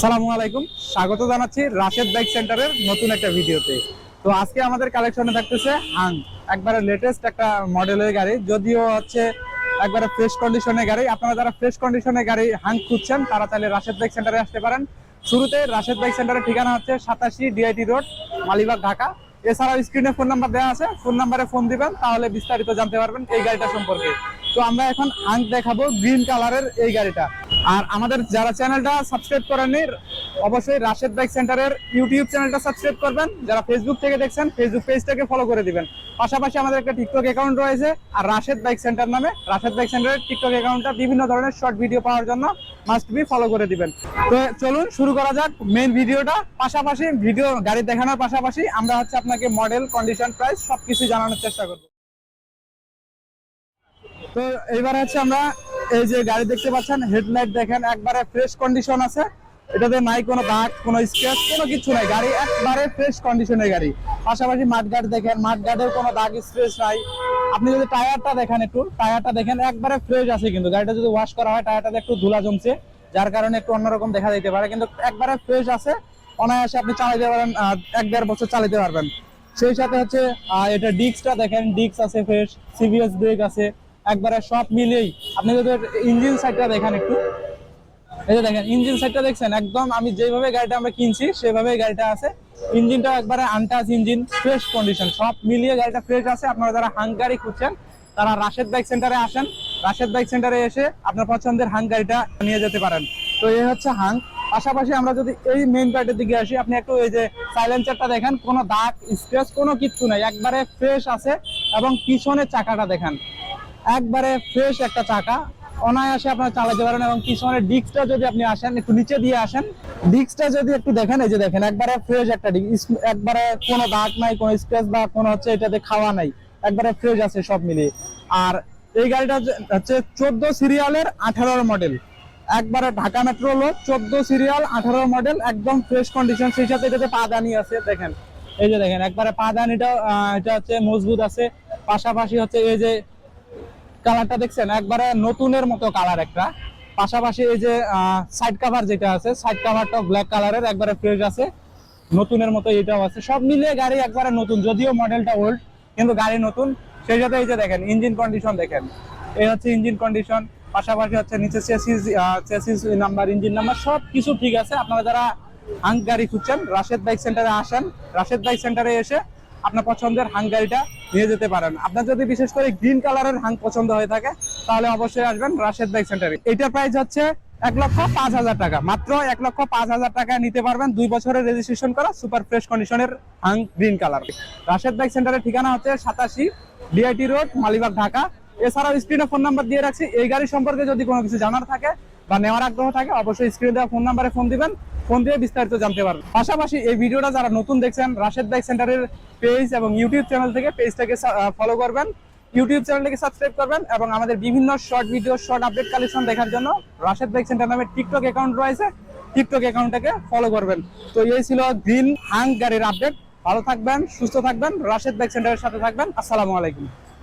আসসালামু আলাইকুম। স্বাগত জানাচ্ছি রাশেদ বাইক সেন্টারের নতুন একটা ভিডিওতে। তো আজকে আমাদের কালেকশনে থাকতেছে হাং, একবারে লেটেস্ট একটা মডেলের গাড়ি, যদিও হচ্ছে একবারে ফ্রেশ কন্ডিশনের গাড়ি। আপনারা যারা ফ্রেশ কন্ডিশনের গাড়ি হাং খুঁজছেন, তারা চাইলে রাশেদ বাইক সেন্টারে আসতে পারেন। শুরুতে রাশেদ বাইক সেন্টারের ঠিকানা হচ্ছে সাতাশি ডিআইটি রোড মালিবাগ, ঢাকা। এছাড়াও স্ক্রিনে ফোন নাম্বার দেওয়া আছে ফোন নাম্বারে ফোন দিবেন, তাহলে বিস্তারিত জানতে পারবেন এই গাড়িটা সম্পর্কে। তো আমরা এখন হাং দেখাবো গ্রিন কালারের এই গাড়িটা। আর আমাদের যারা চ্যানেলটা সাবস্ক্রাইব করেননি, অবশ্যই রাশেদ বাইক সেন্টারের ইউটিউব চ্যানেলটা সাবস্ক্রাইব করবেন। যারা ফেসবুক থেকে দেখছেন ফেসবুক পেজটাকে ফলো করে দিবেন। পাশাপাশি আমাদের একটা টিকটক অ্যাকাউন্ট রয়েছে, আর রাশেদ বাইক সেন্টার নামে। রাশেদ বাইক সেন্টারের টিকটক অ্যাকাউন্টটা বিভিন্ন ধরনের শর্ট ভিডিও পাওয়ার জন্য মাস্ট বি ফলো করে দিবেন। তো চলুন, শুরু করা যাক মেইন ভিডিওটা পাশাপাশি ভিডিও গাড়ি দেখানোর পাশাপাশি আমরা হচ্ছে আপনাকে মডেল কন্ডিশন প্রাইস সবকিছু জানানোর চেষ্টা করব। তো এইবার হচ্ছে আমরা এই যে গাড়ি দেখতে পাচ্ছেন, হেডলাইট দেখেন, একবারে ফ্রেশ কন্ডিশন আছে। এটাতে নাই কোনো দাগ, কোনো স্ক্র্যাচ কোনো কিছু নাই। গাড়ি একবারে ফ্রেশ কন্ডিশনের গাড়ি। পাশাপাশি মাঠগার্ড দেখেন মাঠগার্ডের কোনো দাগ স্ক্র্যাচ নাই। আপনি যদি টায়ারটা দেখেন একটু, টায়ারটা দেখেন, একবারে ফ্রেশ আছে কিন্তু। গাড়িটা যদি ওয়াশ করা হয় টায়ারটাতে একটু ধুলা জমছে, যার কারণে একটু অন্যরকম দেখা দিতে পারে। কিন্তু একবারে ফ্রেশ আছে, অনায়াসে আপনি চালাতে পারেন এক দেড় বছর চালাতে পারবেন। সেই সাথে হচ্ছে এটা ডিস্কটা দেখেন, ডিস্ক আছে ফ্রেশ সিবিএস ব্রেক আছে। একবারে সব মিলেই আপনি যদি ইঞ্জিন সাইডটা দেখেন একটু। এই যে দেখেন ইঞ্জিন সাইডটা দেখছেন? একদম আমি যেভাবে গাড়িটা আমরা কিনছি সেভাবে গাড়িটা আছে। ইঞ্জিনটা একবারে আনটাচ ইঞ্জিন ফ্রেশ কন্ডিশন সব মিলিয়ে গাড়িটা ফ্রেশ আছে। আপনারা যারা হাং গাড়ি খুঁজছেন, তারা রাশেদ বাইক সেন্টারে আসেন। রাশেদ বাইক সেন্টারে এসে আপনার পছন্দের হাং গাড়িটা নিয়ে যেতে পারেন। তো এই হচ্ছে হাং পাশাপাশি আমরা যদি এই মেইন পার্টের দিকে আসি, আপনি একটু এই যে সাইলেন্সারটা দেখেন, কোনো দাগ স্ক্র্যাচ কোনো কিচ্ছু নাই। একবারে ফ্রেশ আছে এবং পিছনের চাকাটা দেখেন। একবারে ফ্রেশ একটা চাকা। অনায়াসে আপনারা চালাতে পারেন এবং পিছনের ডিস্কটা যদি আপনি আসেন, একটু নিচে দিয়ে আসেন ডিস্কটা যদি একটু দেখেন, এই যে দেখেন, একবারে ফ্রেশ একটা ডিস্ক একবারে কোনো দাগ নাই, কোনো স্ক্র্যাচ বা কোনো হচ্ছে এটাতে খাওয়া নাই, একবারে ফ্রেশ আছে সব মিলিয়ে। আর এই গাড়িটা হচ্ছে চোদ্দ সিরিয়ালের আঠারোর মডেল একবারে ঢাকা মেট্রো হলো, চোদ্দ সিরিয়াল আঠারো মডেল একদম ফ্রেশ কন্ডিশন সেই সাথে এটাতে পাদানি আছে, দেখেন। এই যে দেখেন, একবারে পাদানিটা এটা হচ্ছে মজবুত আছে। পাশাপাশি হচ্ছে এই যে কালারটা দেখছেন? একবারে নতুনের মতো কালার একটা। পাশাপাশি এই যে সাইড কাভার যেটা আছে সাইড কভারটা ব্ল্যাক কালারের, একবারে ফ্রেশ আছে। নতুনের মতো এটাও আছে। সব মিলিয়ে গাড়ি একবারে নতুন, যদিও মডেলটা ওল্ড কিন্তু গাড়ি নতুন। সেই সাথে এই যে দেখেন ইঞ্জিন কন্ডিশন দেখেন। এই হচ্ছে ইঞ্জিন কন্ডিশন পাশাপাশি হচ্ছে নিচে chassis chassis number engine number সব কিছু ঠিক আছে। আপনারা যারা হাং গাড়ি খুঁজছেন রাশেদ বাইক সেন্টারে আসেন রাশেদ বাইক সেন্টারে এসে আপনার পছন্দের হাং গাড়িটা নিয়ে যেতে পারেন। আপনার যদি বিশেষ করে গ্রিন কালারের হাং পছন্দ হয়ে থাকে, তাহলে অবশ্যই আসবেন রাশেদ বাইক সেন্টারে। এটার প্রাইস হচ্ছে এক লক্ষ পাঁচ হাজার টাকা। মাত্র এক লক্ষ পাঁচ হাজার টাকা নিতে পারবেন দুই বছরের রেজিস্ট্রেশন করা সুপার ফ্রেশ কন্ডিশনের Hang green colour Rashed bike সেন্টারের ঠিকানা হচ্ছে সাতাশি ডিআইটি রোড মালিবাগ, ঢাকা। এছাড়াও স্ক্রিনে ফোন নাম্বার দিয়ে রাখছি। এই গাড়ি সম্পর্কে যদি কোনো কিছু জানার থাকে বা নেওয়ার আগ্রহ থাকে, অবশ্যই স্ক্রিনে দেওয়া ফোন নাম্বারে ফোন দিবেন ফোন দিয়ে বিস্তারিত জানতে পারবেন। পাশাপাশি এই ভিডিওটা যারা নতুন দেখছেন রাশেদ বাইক সেন্টারের পেজ এবং ইউটিউব চ্যানেল থেকে পেজটাকে ফলো করবেন। ইউটিউব চ্যানেলটাকে সাবস্ক্রাইব করবেন এবং আমাদের বিভিন্ন short video short update collection দেখার জন্য রাশেদ বাইক সেন্টার নামে টিকটক অ্যাকাউন্ট রয়েছে টিকটক অ্যাকাউন্টটাকে ফলো করবেন। তো এই ছিল গ্রিন হাং গাড়ির আপডেট ভালো থাকবেন, সুস্থ থাকবেন রাশেদ বাইক সেন্টারের সাথে থাকবেন। আসসালামু আলাইকুম।